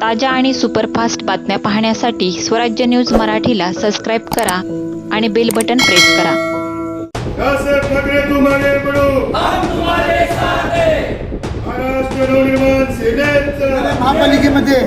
ताज्या आणि सुपरफास्ट बातम्या पाहण्यासाठी स्वराज्य न्यूज मराठीला सबस्क्राईब करा आणि बेल बटन प्रेस करा. सेनेचं महापालिकेमध्ये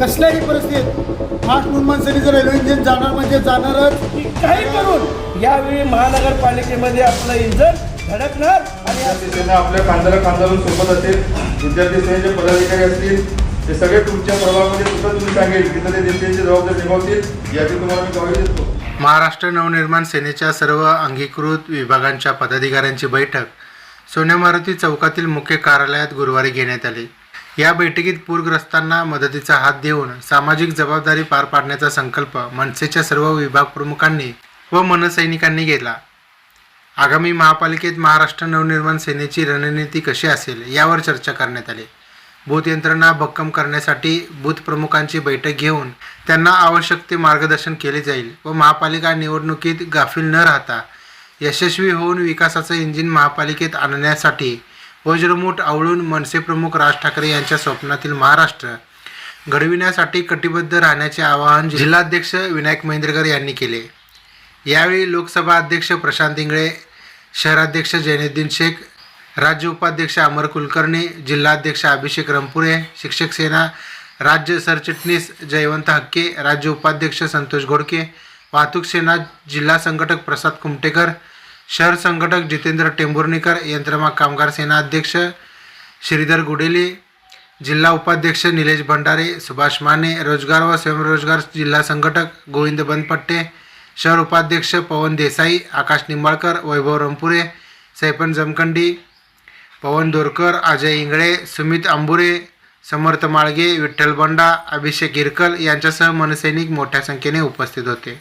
कसल्याही परिस्थितीत फास्ट मुंबई जर रेल्वे इंजिन जाणार म्हणजे जाणारच. काही करून यावेळी महानगरपालिकेमध्ये आपलं इंजन धडकणार आणि आपल्या खांद्याला खांद्यावरून सोबत असेल. विद्यार्थी सेनेचे पदाधिकारी असतील ते सगळे तुमच्या प्रभावामध्ये सुद्धा तुम्ही सांगेल की ते जनतेची जबाबदारी निभावतील याची तुम्हाला मी ग्वाही देतो महाराष्ट्र नवनिर्माण सेनेच्या सर्व अंगीकृत विभागांच्या पदाधिकाऱ्यांची बैठक सोन्या मारुती चौकातील मुख्य कार्यालयात गुरुवारी घेण्यात आली. या बैठकीत पूरग्रस्तांना मदतीचा हात देऊन सामाजिक जबाबदारी पार पाडण्याचा संकल्प मनसेच्या सर्व विभाग प्रमुखांनी व मनसैनिकांनी घेतला. आगामी महापालिकेत महाराष्ट्र नवनिर्माण सेनेची रणनीती कशी असेल यावर चर्चा करण्यात आली. बूथ यंत्रणा भक्कम करण्यासाठी बूथ प्रमुखांची बैठक घेऊन त्यांना आवश्यक ते मार्गदर्शन केले जाईल व महापालिका निवडणुकीत गाफील न राहता यशस्वी होऊन विकासाचं इंजिन महापालिकेत आणण्यासाठी वज्रमूठ आवळून मनसे प्रमुख राज ठाकरे यांच्या स्वप्नातील महाराष्ट्र घडविण्यासाठी कटिबद्ध राहण्याचे आवाहन जिल्हाध्यक्ष विनायक महेंद्रकर यांनी केले. यावेळी लोकसभा अध्यक्ष प्रशांत इंगळे शहराध्यक्ष जैनुद्दीन शेख राज्य उपाध्यक्ष अमर कुलकर्णी जिल्हाध्यक्ष अभिषेक रंपुरे शिक्षक सेना राज्य सरचिटणीस जयवंत हक्के राज्य उपाध्यक्ष संतोष घोडके वाहतूक सेना जिल्हा संघटक प्रसाद कुमटेकर शहर संघटक जितेंद्र टेंभुर्णीकर यंत्रमा कामगार सेना अध्यक्ष श्रीधर गुडेले जिल्हा उपाध्यक्ष निलेश भंडारे सुभाष माने रोजगार व स्वयंरोजगार जिल्हा संघटक गोविंद बनपट्टे शहर उपाध्यक्ष पवन देसाई आकाश निंबाळकर वैभव रंपुरे सैपन जमखंडी पवन दोरकर अजय इंगळे सुमित अंबुरे समर्थ माळगे विठ्ठल बंडा अभिषेक इरकल यांच्यासह मनसैनिक मोठ्या संख्येने उपस्थित होते.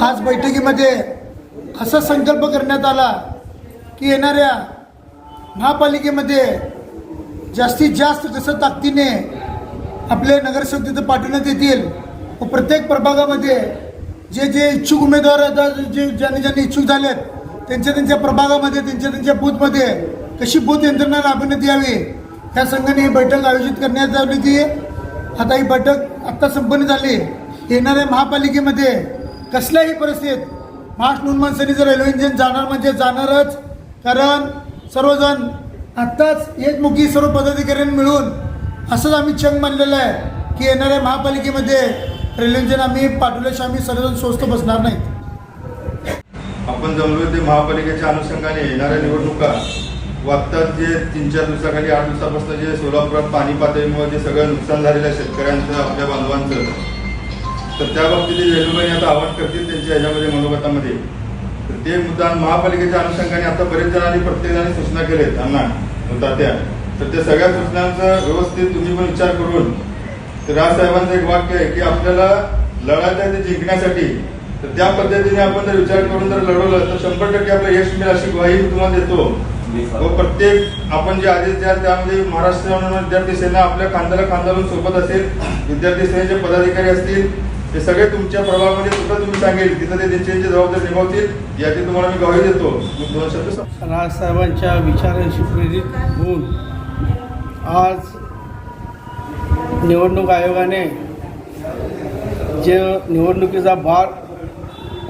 आज बैठकीमध्ये असा संकल्प करण्यात आला की येणाऱ्या महापालिकेमध्ये जास्तीत जास्त कसं ताकदीने आपले नगरसेवक तिथं पाठवण्यात येतील व प्रत्येक प्रभागामध्ये जे जे इच्छुक उमेदवार जे ज्यांनी ज्यांनी इच्छुक झालेत त्यांच्या त्यांच्या प्रभागामध्ये त्यांच्या त्यांच्या बूथमध्ये कशी बोध यंत्रणा राबवण्यात यावी त्या संघाने ही बैठक आयोजित करण्यात आली होती. आता ही बैठक आत्ता संपन्न झाली. येणाऱ्या महापालिकेमध्ये कसल्याही परिस्थितीत महाराष्ट्र निर्माण सेनेचं रेल्वे इंजिन जाणार म्हणजे जाणारच. कारण सर्वजण आत्ताच एकमुखी सर्व पदाधिकाऱ्यांनी मिळून असंच आम्ही चंग मानलेलं आहे की येणाऱ्या महापालिकेमध्ये रेल्वे इंजिन आम्ही पाठवल्याशिवाय आम्ही सर्वजण स्वस्त बसणार नाहीत. आपण जमलो ते महापालिकेच्या अनुषंगाने येणाऱ्या निवडणुका वागतात जे तीन चार दिवसाखाली आठ दिवसापासून जे सोलापुरात पाणी पातळीमुळे जे सगळं नुकसान झालेलं आहे शेतकऱ्यांचं आपल्या बांधवांचं तर त्या बाबतीत रेल्वेने आता आवाज करतील त्यांच्या ह्याच्यामध्ये मनोगतामध्ये. तर ते मुद्दा महापालिकेच्या अनुषंगाने आता बरेच जणांनी प्रत्येकाने सूचना केल्या अण्णा व तात्या तर त्या सगळ्या सूचनांचा व्यवस्थित तुम्ही पण विचार करून तर राजसाहेबांचं एक वाक्य आहे की आपल्याला लढायचं आहे ते जिंकण्यासाठी. तर त्या पद्धतीने आपण जर विचार करून जर लढवलं तर शंभर टक्के आपलं यश मिळेल अशी ग्वाही तुम्हाला देतो. व प्रत्येक आपण जे आदेश द्याल त्यामध्ये महाराष्ट्र विद्यार्थी सेना आपल्या खांद्याला खांद्यावरून सोबत असेल विद्यार्थी सेनेचे पदाधिकारी असतील ते सगळे तुमच्या प्रभावामध्ये सुद्धा तुम्ही सांगेल तिथं ते त्यांची जबाबदारी निभावतील याची तुम्हाला मी ग्वाही देतो मी दोन शब्द सांगतो. राजसाहेबांच्या विचारांशी प्रेरित होऊन आज निवडणूक आयोगाने जे निवडणुकीचा भार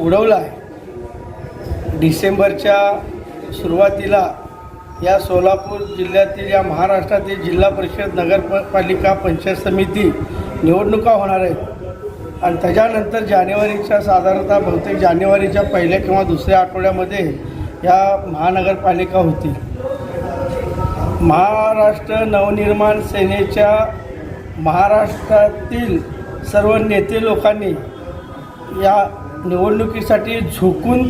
उडवला आहे डिसेंबरच्या सुरुवातीला या सोलापूर जिल्ह्यातील या महाराष्ट्रातील जिल्हा परिषद नगरपालिका पंचायत समिती निवडणुका होणार आहेत. आणि त्याच्यानंतर जानेवारीच्या साधारणतः बहुतेक जानेवारीच्या पहिल्या किंवा दुसऱ्या आठवड्यामध्ये या महानगरपालिका होती महाराष्ट्र नवनिर्माण सेनेच्या महाराष्ट्रातील सर्व नेते लोकांनी या निवडणुकीसाठी झोकून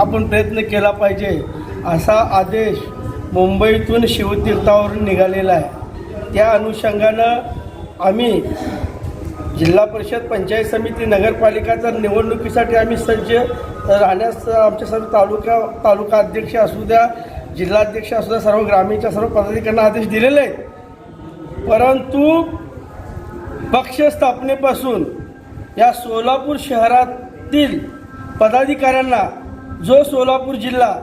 आपण प्रयत्न केला पाहिजे असा आदेश मुंबईतून शिवतीर्थावरून निघालेला आहे. त्या अनुषंगानं आम्ही जिल्हा परिषद पंचायत समिती नगरपालिका तर निवडणुकीसाठी आम्ही सज्ज राहण्यास आमच्या सर्व तालुका तालुका अध्यक्ष असू द्या जिल्हाध्यक्ष असू द्या सर्व ग्रामीणच्या सर्व पदाधिकाऱ्यांना आदेश दिलेले आहेत. परंतु पक्ष स्थापनेपासून या सोलापूर शहरातील पदाधिकाऱ्यांना जो सोलापूर जिल्हा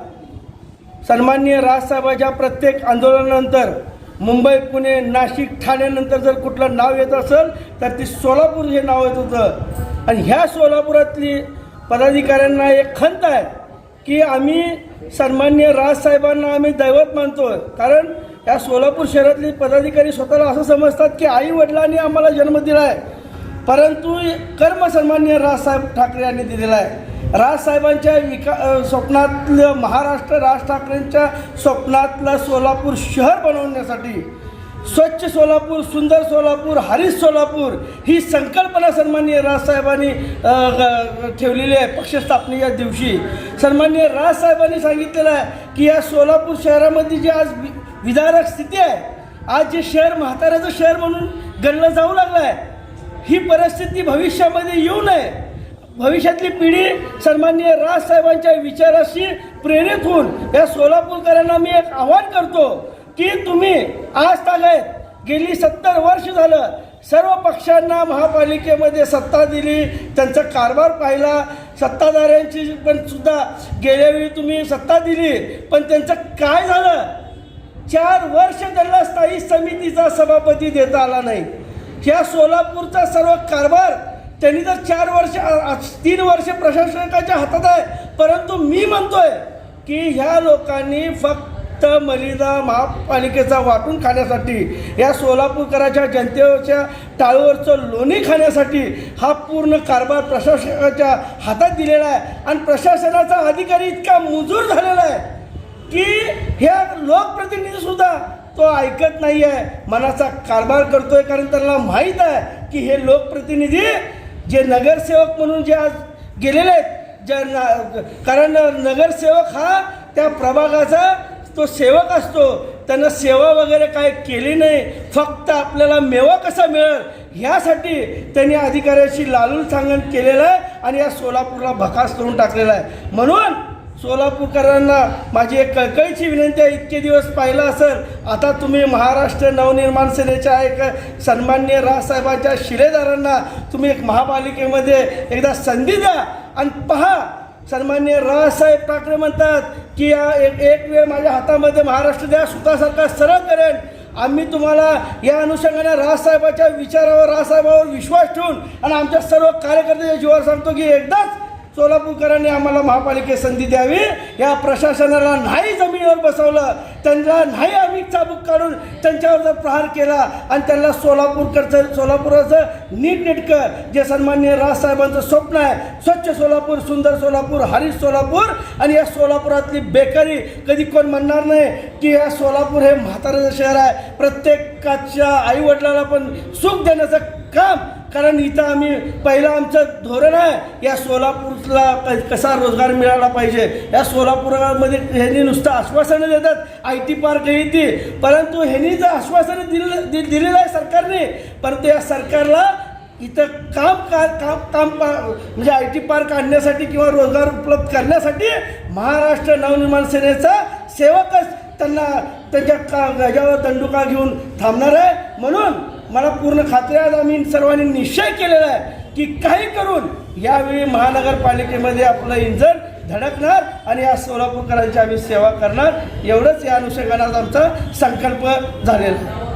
सन्माननीय राजसाहेबाच्या प्रत्येक आंदोलनानंतर मुंबई पुणे नाशिक ठाण्यानंतर जर कुठलं नाव येत असेल तर ती सोलापूर हे नाव येत होतं. आणि ह्या सोलापुरातली पदाधिकाऱ्यांना एक खंत आहे की आम्ही सन्मान्य राजसाहेबांना आम्ही दैवत मानतो कारण या सोलापूर शहरातले पदाधिकारी स्वतःला असं समजतात की आई वडिलांनी आम्हाला जन्म दिला आहे परंतु कर्म सन्मान्य राजसाहेब ठाकरे यांनी दिलेला आहे. राजसाहेबांच्या विका स्वप्नातलं महाराष्ट्र राज ठाकरेंच्या स्वप्नातलं सोलापूर शहर बनवण्यासाठी स्वच्छ सोलापूर सुंदर सोलापूर हरित सोलापूर ही संकल्पना सन्माननीय राजसाहेबांनी ग- ठेवलेली आहे पक्षस्थापनेच्या दिवशी. सन्माननीय राजसाहेबांनी सांगितलेलं आहे की या सोलापूर शहरामध्ये जी आज वि- विदारक स्थिती आहे आज जे शहर म्हाताऱ्याचं शहर म्हणून गणलं जाऊ लागलं आहे ही परिस्थिती भविष्यामध्ये येऊ नये. भविष्यातली पिढी सन्माननीय राजसाहेबांच्या विचाराशी प्रेरित होऊन या सोलापूरकरांना मी एक आव्हान करतो की तुम्ही आज तागायत गेली सत्तर वर्ष झालं. सर्व पक्षांना महापालिकेमध्ये सत्ता दिली. त्यांचा कारभार पाहिला. सत्ताधाऱ्यांची पण सुद्धा गेल्यावेळी तुम्ही सत्ता दिली. पण त्यांचं काय झालं? चार वर्ष त्यांना स्थायी समितीचा सभापती देता आला नाही. ह्या सोलापूरचा सर्व कारभार त्यांनी तर चार वर्ष तीन वर्ष प्रशासकाच्या हातात आहे. परंतु मी म्हणतोय की ह्या लोकांनी फक्त मलिदा महापालिकेचा वाटून खाण्यासाठी या सोलापूरकराच्या जनतेच्या टाळूवरचं लोणी खाण्यासाठी हा पूर्ण कारभार प्रशासकाच्या हातात दिलेला आहे. आणि प्रशासनाचा अधिकारी इतका मुजूर झालेला आहे की ह्या लोकप्रतिनिधीसुद्धा तो ऐकत नाही आहे मनाचा कारभार करतोय कारण त्यांना माहीत आहे की हे लोकप्रतिनिधी जे नगरसेवक म्हणून जे आज गेलेले आहेत ज्या ना कारण नगरसेवक हा त्या प्रभागाचा तो सेवक असतो. त्यांना सेवा वगैरे काय केली नाही. फक्त आपल्याला मेवा कसा मिळेल ह्यासाठी त्यांनी अधिकाऱ्याशी लालूल सांगण केलेलं आहे आणि या सोलापूरला भकास करून टाकलेला आहे. म्हणून सोलापूरकरांना माझी एक कळकळीची विनंती आहे इतके दिवस पाहिलं असेल आता तुम्ही महाराष्ट्र नवनिर्माण सेनेच्या एक सन्मान्य राजसाहेबांच्या शिलेदारांना तुम्ही एक महापालिकेमध्ये एकदा संधी द्या आणि पहा सन्मान्य राजसाहेब ठाकरे म्हणतात की या एक एक वेळ माझ्या हातामध्ये महाराष्ट्र द्या सुतासारखा सरळ करेन. आम्ही तुम्हाला या अनुषंगाने राजसाहेबाच्या विचारावर राजसाहेबावर विश्वास ठेवून आणि आमच्या सर्व कार्यकर्त्याच्या जीवावर सांगतो की एकदाच सोलापूरकरांनी आम्हाला महापालिकेत संधी द्यावी. या प्रशासनाला नाही जमिनीवर बसवलं. त्यांना नाही आम्ही चाबूक काढून त्यांच्यावर जर प्रहार केला आणि त्यांना सोलापूरकडचं सोलापुराचं नीटनेटकं जे सन्मान्य राजसाहेबांचं स्वप्न आहे स्वच्छ सोलापूर सुंदर सोलापूर हरित सोलापूर आणि या सोलापुरातली बेकारी कधी कोण म्हणणार नाही की या सोलापूर हे म्हाताऱ्याचं शहर आहे. प्रत्येकाच्या आईवडिलाला पण सुख देण्याचं काम कारण इथं आम्ही पहिलं आमचं धोरण आहे या सोलापूरला कसा रोजगार मिळाला पाहिजे. या सोलापूरमध्ये ह्यांनी नुसतं आश्वासनं देतात आय टी पार्क येते परंतु ह्यांनी जर आश्वासनं दिलेलं दि दिलेलं आहे सरकारने परंतु या सरकारला इथं काम का काम काम पा म्हणजे आय टी पार्क आणण्यासाठी किंवा रोजगार उपलब्ध करण्यासाठी महाराष्ट्र नवनिर्माण सेनेचा सेवकच त्यांना त्याच्या का गजावर दंडुका घेऊन थांबणार आहे. म्हणून मला पूर्ण खात्री आज आम्ही सर्वांनी निश्चय केलेला आहे की काही करून यावेळी महानगरपालिकेमध्ये आपलं इंजन धडकणार आणि या सोलापूरकरांची आम्ही सेवा करणार. एवढंच या अनुषंगाने आज आमचा संकल्प झालेला आहे.